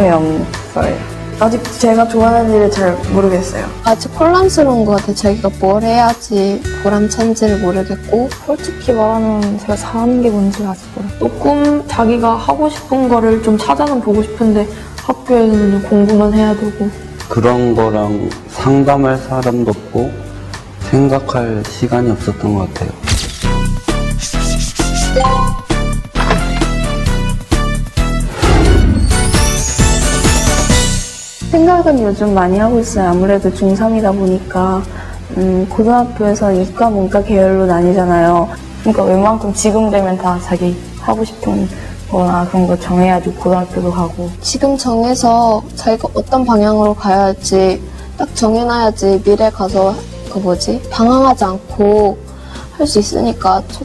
꿈이 없어요. 아직 제가 좋아하는 일을 잘 모르겠어요. 아직 혼란스러운 것 같아. 자기가 뭘 해야지 보람찬지를 모르겠고. 솔직히 말하면 제가 잘하는 게 뭔지 아직 몰라요. 조금 자기가 하고 싶은 거를 좀 찾아는 보고 싶은데 학교에는 그냥 공부만 해야 되고 그런 거랑 상담할 사람도 없고 생각할 시간이 없었던 것 같아요. 생각은 요즘 많이 하고 있어요. 아무래도 중3이다 보니까 음, 고등학교에서 이과 문과 계열로 나뉘잖아요. 그러니까 웬만큼 지금 되면 다 자기 하고 싶은 거나 그런 거 정해야지 고등학교도 가고 지금 정해서 자기가 어떤 방향으로 가야 할지 딱 정해놔야지 미래 가서 그 뭐지 방황하지 않고 할 수 있으니까 초-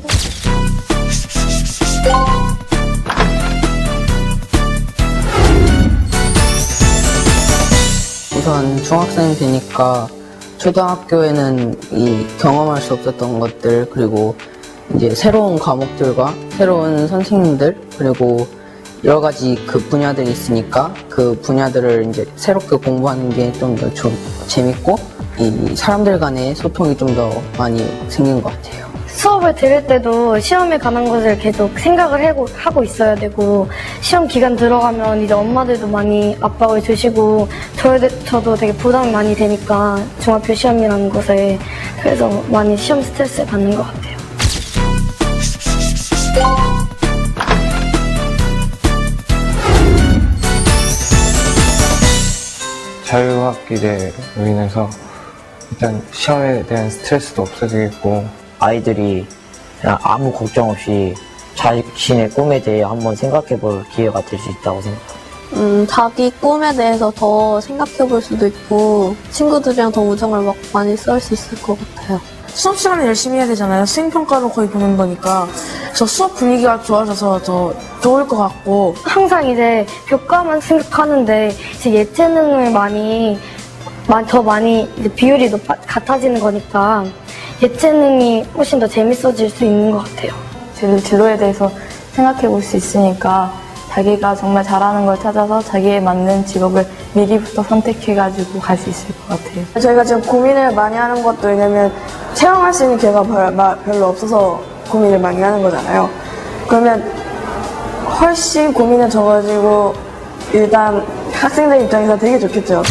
우선 중학생이 되니까 초등학교에는 이 경험할 수 없었던 것들 그리고 이제 새로운 과목들과 새로운 선생님들 그리고 여러 가지 그 분야들이 있으니까 그 분야들을 이제 새롭게 공부하는 게 좀 더 재밌고 이 사람들 간의 소통이 좀 더 많이 생긴 것 같아요. 수업을 들을 때도 시험에 관한 것을 계속 생각을 하고, 있어야 되고 시험 기간 들어가면 이제 엄마들도 많이 압박을 주시고 저, 저도 되게 부담이 많이 되니까 중학교 시험이라는 것에 그래서 많이 시험 스트레스를 받는 것 같아요. 자유학기제로 인해서 일단 시험에 대한 스트레스도 없어지겠고 아이들이 그냥 아무 걱정 없이 자신의 꿈에 대해 한번 생각해 볼 기회가 될 수 있다고 생각합니다. 음, 자기 꿈에 대해서 더 생각해 볼 수도 있고 친구들이랑 더 우정을 막 많이 쌓을 수 있을 것 같아요. 수업 시간에 열심히 해야 되잖아요. 수행 평가로 거의 보는 거니까. 저 수업 분위기가 좋아져서 더 좋을 것 같고. 항상 이제 교과만 생각하는데 이제 예체능을 많이 마- 더 많이 이제 비율이 높아, 같아지는 거니까 예체능이 훨씬 더 재밌어질 수 있는 것 같아요. 제 진로에 대해서 생각해 볼 수 있으니까 자기가 정말 잘하는 걸 찾아서 자기에 맞는 직업을 미리부터 선택해가지고 갈 수 있을 것 같아요. 저희가 지금 고민을 많이 하는 것도 왜냐면 체험할 수 있는 기회가 별로 없어서 고민을 많이 하는 거잖아요. 그러면 훨씬 고민이 적어지고 일단 학생들 입장에서 되게 좋겠죠.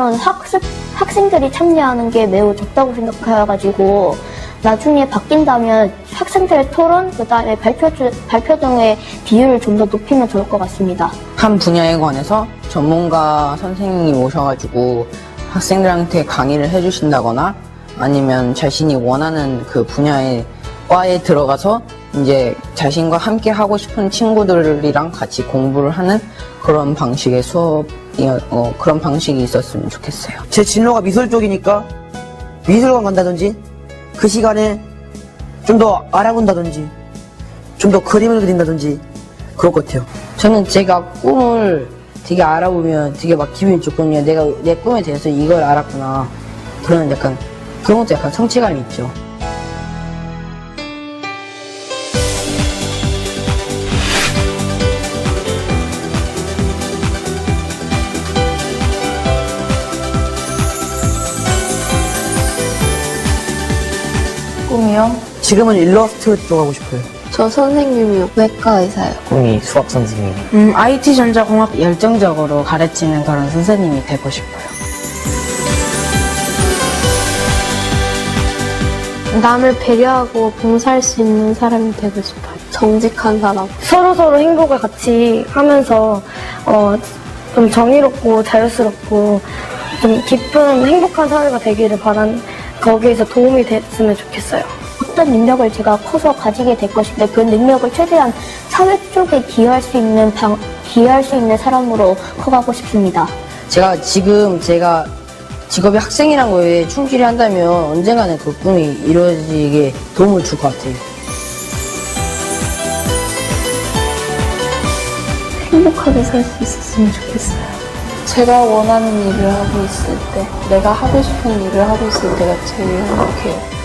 이런 학습, 학생들이 참여하는 게 매우 적다고 생각해가지고 나중에 바뀐다면 학생들의 토론, 그 다음에 발표, 주- 발표 등의 비율을 좀 더 높이면 좋을 것 같습니다. 한 분야에 관해서 전문가 선생님이 오셔가지고 학생들한테 강의를 해주신다거나 아니면 자신이 원하는 그 분야의 과에 들어가서 이제 자신과 함께 하고 싶은 친구들이랑 같이 공부를 하는 그런 방식의 수업, 어, 그런 방식이 있었으면 좋겠어요. 제 진로가 미술 쪽이니까 미술관 간다든지 그 시간에 좀 더 알아본다든지 좀 더 그림을 그린다든지 그럴 것 같아요. 저는 제가 꿈을 되게 알아보면 되게 막 기분이 좋거든요. 내가 내 꿈에 대해서 이걸 알았구나. 그런 약간 그런 것도 약간 성취감이 있죠. 꿈이요? 지금은 일러스트 쪽 하고 싶어요. 저 선생님이요. 외과 의사요. 꿈이 수학 선생님. 음, IT 전자공학 열정적으로 가르치는 그런 선생님이 되고 싶어요. 남을 배려하고 봉사할 수 있는 사람이 되고 싶어요. 정직한 사람. 서로 서로 행복을 같이 하면서 어, 좀 정의롭고 자유스럽고 좀 기쁜 행복한 사회가 되기를 바란 거기에서 도움이 됐으면 좋겠어요. 어떤 능력을 제가 커서 가지게 될 것인데 그 능력을 최대한 사회 쪽에 기여할 수 있는 방, 기여할 수 있는 사람으로 커가고 싶습니다. 제가 지금 제가 직업이 학생이란 거에 충실히 한다면 언젠가는 그 꿈이 이루어지게 도움을 줄 것 같아요. 행복하게 살 수 있었으면 좋겠어요. 제가 원하는 일을 하고 있을 때, 내가 하고 싶은 일을 하고 있을 때가 제일 행복해요.